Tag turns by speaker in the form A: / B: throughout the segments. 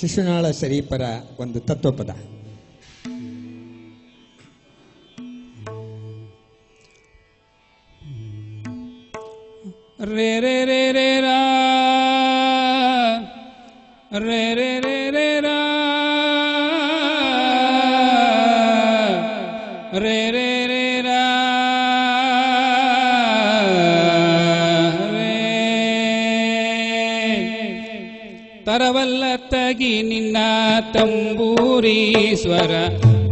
A: ಶಿಶುನಾಳ ಶರೀಫರ ಒಂದು ತತ್ವಪದ
B: ರೇ ರೇ ರೇ ರೇ ರಾ ರೇ ರೇ ರೇ ರೇ ರಾ ರೇ ರೇ ತರವಲ್ಲ ತಗಿ ನಿನ್ನ ತಂಬೂರಿ ಸ್ವರ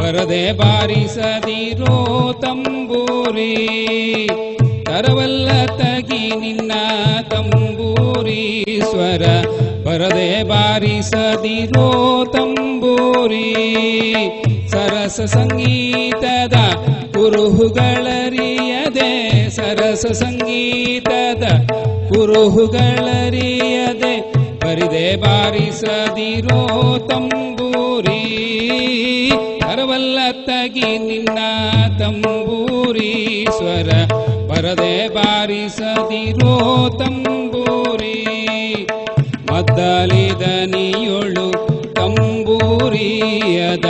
B: ಬರದೆ ಬಾರಿಸದಿರೋ ತಂಬೂರಿ ತರವಲ್ಲ ತಗಿ ನಿನ್ನ ತಂಬೂರಿ ಸ್ವರ ಬರದೆ ಬಾರಿಸದಿರೋ ತಂಬೂರಿ ಸರಸ ಸಂಗೀತದ ಕುರುಹುಗಳರಿಯದೆ ಸರಸ ಸಂಗೀತದ ಕುರುಹುಗಳರಿಯದೆ ಬರಿದೆ ಬಾರಿಸದಿರೋ ತಂಬೂರಿ ಅರವಲ್ಲ ತಗಿ ನಿನ್ನ ತಂಬೂರಿ, ಸ್ವರ ಬರದೆ ಬಾರಿಸದಿರೋ ತಂಬೂರಿ. ಮದ್ದಲಿದ ನೀಯೊಳು ತಂಬೂರಿಯದ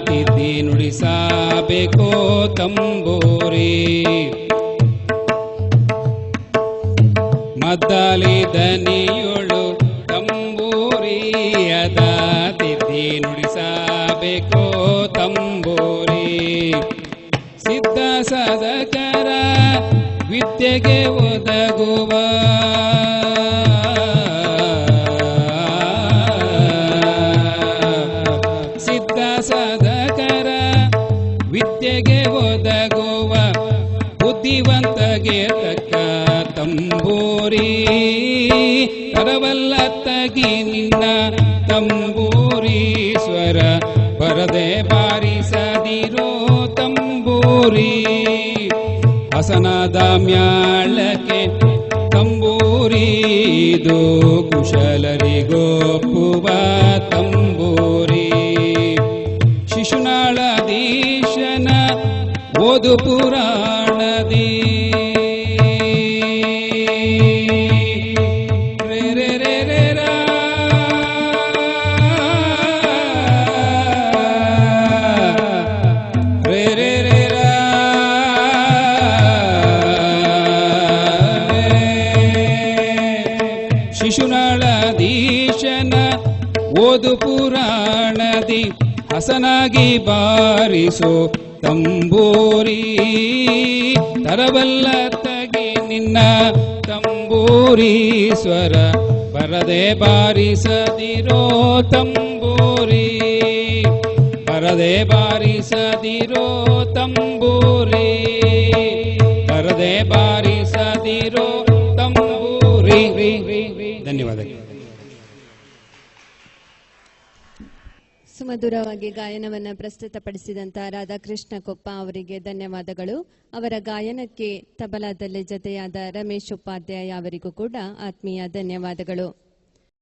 B: ತಿದ್ದಿ ನುಡಿಸಬೇಕೋ ತಂಬೂರಿ. ಮದ್ದಲಿದ ತಂಬೂರಿಯದ ತಿದ್ದಿ ನುಡಿಸಬೇಕೋ ತಂಬೂರಿ. ಸಿದ್ಧ ಸಾಧಕರ ವಿದ್ಯೆಗೆ ಒದಗುವ. ಸಿದ್ಧ ಸಾಧಕರ ವಿದ್ಯೆಗೆ ಒದಗುವ ಬುದ್ಧಿವಂತಗೆ ತಕ್ಕ ತಂಬೂರಿ. ತರವಲ್ಲ ತಗಿ ನಿನ್ನ ತಂಬೂರಿ ಸ್ವರ ಬರದೆ ಬಾರಿಸದಿರೋ ತಂಬೂರಿ ಹಸನದ ಮ್ಯಾಳಕ್ಕೆ ತಂಬೂರಿದು ಕುಶಲರಿಗೋಪುವ ತಂಬೂರಿ ಶಿಶುನಾಳದೀಶನ ಓದು ಪುರಾಣದಿ ಶಿಶುನಾಳದೀಶನ ಓದು ಪುರಾಣದಿ ಹಸನಾಗಿ ಬಾರಿಸೋ ತಂಬೂರಿ. ತರಬಲ್ಲ ತಗಿ ನಿನ್ನ ತಂಬೂರಿ ಸ್ವರ ಬರದೆ ಬಾರಿಸದಿರೋ ತಂಬೂರಿ. ಬರದೆ ಬಾರಿಸದಿರೋ ತಂಬೂರಿ. ಬರದೆ ಬಾರಿಸದಿರೋ ತಂಬೂರಿ. ಧನ್ಯವಾದಗಳು.
C: ಸುಮಧುರವಾಗಿ ಗಾಯನವನ್ನ ಪ್ರಸ್ತುತಪಡಿಸಿದಂತ ರಾಧಾಕೃಷ್ಣ ಕೊಪ್ಪ ಅವರಿಗೆ ಧನ್ಯವಾದಗಳು. ಅವರ ಗಾಯನಕ್ಕೆ ತಬಲಾದಲ್ಲಿ ಜತೆಯಾದ ರಮೇಶ್ ಉಪಾಧ್ಯಾಯ ಅವರಿಗೂ ಕೂಡ ಆತ್ಮೀಯ ಧನ್ಯವಾದಗಳು.